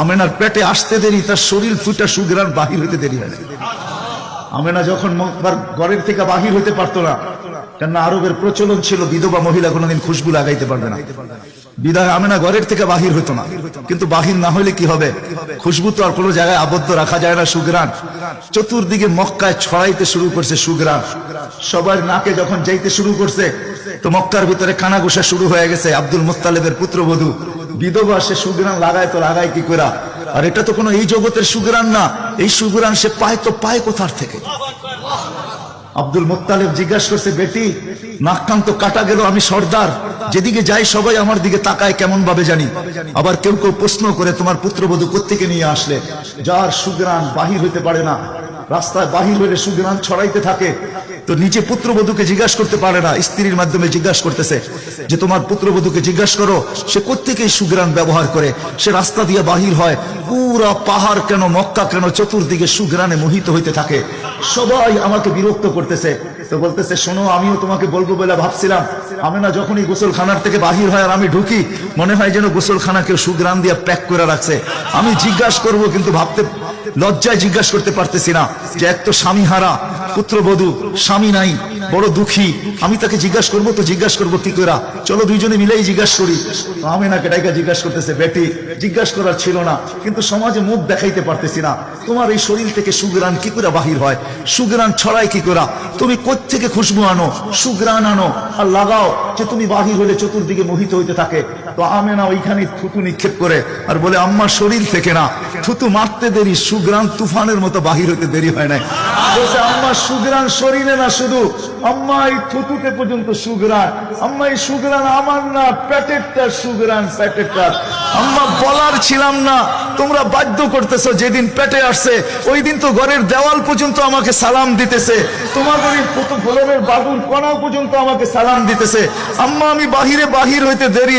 আমেনার পেটে আসতে দেরি, তার শরীর ফুটা সুগ্রান বাহির হইতে দেরি হয় আমেনা যখন ঘরের থেকে বাহির হইতে পারতো না, কেননা আরবের প্রচলন ছিল, বিধবা মহিলা কোনোদিন খুশবু লাগাইতে পারবে না। বিদায় আমেনা ঘরের থেকে বাহির হইতো না। কিন্তু বাহির না হইলে কি হবে? খুশবু তো আর কোনো জায়গায় আবদ্ধ রাখা যায় না, সুগ্রান। চতুর্দিকে মক্কায় ছড়াইতে শুরু করছে সুগ্রান। সবার নাকে যখন যাইতে শুরু করছে, তো মক্কার ভিতরে কানাঘুষা শুরু হয়ে গেছে। আব্দুল মুত্তালেবের পুত্রবধূ বিধবা সে সুগ্রান লাগায় তো লাগায় কি করা আর এটা তো কোনো এই জগতের সুগ্রান না। এই সুগ্রান সে পায় তো পায় কোথার থেকে? আব্দুল মোত্তালেব জিজ্ঞাসা করছে, বেটি নাক কান তো কাটা গেল, আমি সর্দার। যেদিকে যাই সবাই আমার দিকে তাকায় কেমন ভাবে জানি। আবার কেউ কেউ প্রশ্ন করে, তোমার পুত্রবধূ কোত্থেকে নিয়ে আসলে? যার সুগ্রান বাহির হইতে পারে না। রাস্তায় বাহির হইলে সুগ্রান ছড়াইতে থাকে। তো নিচে পুত্রবধূকে জিজ্ঞাসা করতে পারে না, স্ত্রীর মাধ্যমে জিজ্ঞাসা করতেছে যে তোমার পুত্রবধূকে জিজ্ঞাসা করো, সে কোথেকে সুগ্রাম ব্যবহার করে? সে রাস্তা দিয়ে বাহির হয় পুরা পাহাড় কেন, মক্কা কেন চতুর্দিকে সুগ্রানে মোহিত হইতে থাকে? সবাই আমাকে বিরক্ত করতেছে। তো বলতেছে, শোনো, আমিও তোমাকে বলব বলে ভাবছিলাম। আমি না যখনই গোসলখানার থেকে বাহির হয় আর আমি ঢুকি, মনে হয় যেন গোসলখানা কেউ সুগ্রান দিয়ে প্যাক করে রাখছে। আমি জিজ্ঞাসা করব, কিন্তু ভাবতে, লজ্জায় জিজ্ঞাসা করতে পারতেছি না যে এক তো স্বামী হারা, পুত্রবধূ, স্বামী নাই, বড় দুঃখী। আমি তাকে জিজ্ঞাসা করব, তো জিজ্ঞাসা করব কি করে চলো দুইজনে মিলেই জিজ্ঞাসা করি। আমি না কেটাইকা জিজ্ঞাসা করতেছে, বেটি, জিজ্ঞাসা করার ছিল না, কিন্তু সমাজে মুখ দেখাইতে পারতেছি না। তোমার এই শরীর থেকে সুগ্রাণ কি করে বাহির হয়? সুগ্রাণ ছড়ায় কি করে? তুমি থেকে খুশবু আনো? সুগ্রাণ আনো। আর লাগাও যে তুমি বাহির হলে চতুর্দিকে মোহিত হইতে থাকে। তো আমি না ওইখানে থুতু নিক্ষেপ করে আর বলে আম্মার শরীর থেকে না। থুতু মারতে দেরি সুগ্রাণ তুফানের মতো বাহির হইতে দেরি হয় নাই। বলছে, আম্মা সুগ্রান শরীরে না শুধু। আম্মা, এই থুতুতে পর্যন্ত সুগ্রান আম্মা, এই সুগ্রান আমার না প্যাটেরটা সুগ্রান প্যাটেরটা আম্মা, বলার ছিলাম না, তোমরা বাধ্য করতেছো যেদিন পেটে আসছে, ওই দিন তো ঘরের দেওয়াল পর্যন্ত আমাকে সালাম দিতেছে। তোমাদের ফলনের বাবুর কণা পর্যন্ত আমাকে সালাম দিতেছে। আম্মা, আমি বাহিরে বাহির হইতে দেরি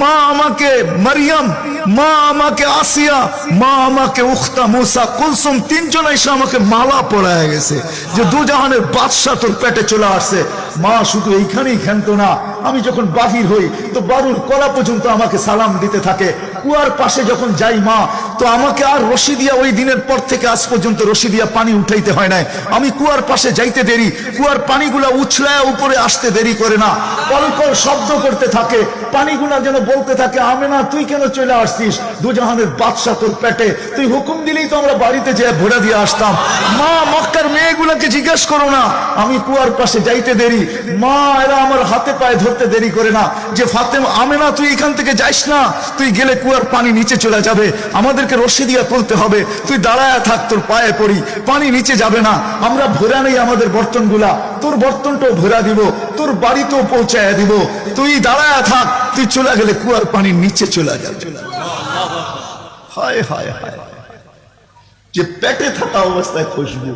মা আমাকে মারিয়াম, মা আমাকে আসিয়া, মা আমাকে উখতা মুসা কুলসুম, তিনজন এসে আমাকে মালা পড়ায় গেছে। যে দুজাহানের বাদশাহ তোর পেটে চলে আসছে। মা শুধু এইখানেই খেলতো না, আমি যখন বাহির হই, তো বারুর কলা পর্যন্ত আমাকে সালাম দিতে থাকে। কুয়ার পাশে যখন যাই মা তো আমাকে আর রশি দিয়া ওই দিনের পর থেকে আজ পর্যন্ত রশি দিয়া পানি উঠাইতে হয় নাই। আমি কুয়ার পাশে যাইতে দেরি, কুয়ার পানিগুলা উছলায় উপরে আসতে দেরি করে না। কলকল শব্দ করতে থাকে, পানিগুলা যেন বলতে থাকে আমি না তুই কেন চলে আসছিস? দুজাহানের বাদশা তোর পেটে। তুই হুকুম দিলেই তো আমরা বাড়িতে যেয়ে ভরে দিয়ে আসতাম। মা, মক্কার মেয়েগুলোকে জিজ্ঞেস করো না। আমি কুয়ার পাশে যাইতে দেরি। মা, এরা আমার হাতে পায়ে ধরতে দেরি করে না। যে, ফাতেম, আমেনা, তুই এখান থেকে যাইস না। তুই গেলে কুয়ার পানি নিচে চলে যাবে। আমাদেরকে রশি দিয়া তুলতে হবে। তুই দাঁড়ায় থাক, তোর পায়ে পড়ি। পানি নিচে যাবে না। আমরা ভরা নেই আমাদের বর্তনগুলা। তোর বর্তনটাও ভরা দিব। তোর বাড়িতেও পৌঁছায় দিব। তুই দাঁড়ায় থাক। তুই চলে গেলে কুয়ার পানি নিচে চলে যাবে হায় হায় হায়। যে পেটে থাকা অবস্থায় খুশবু।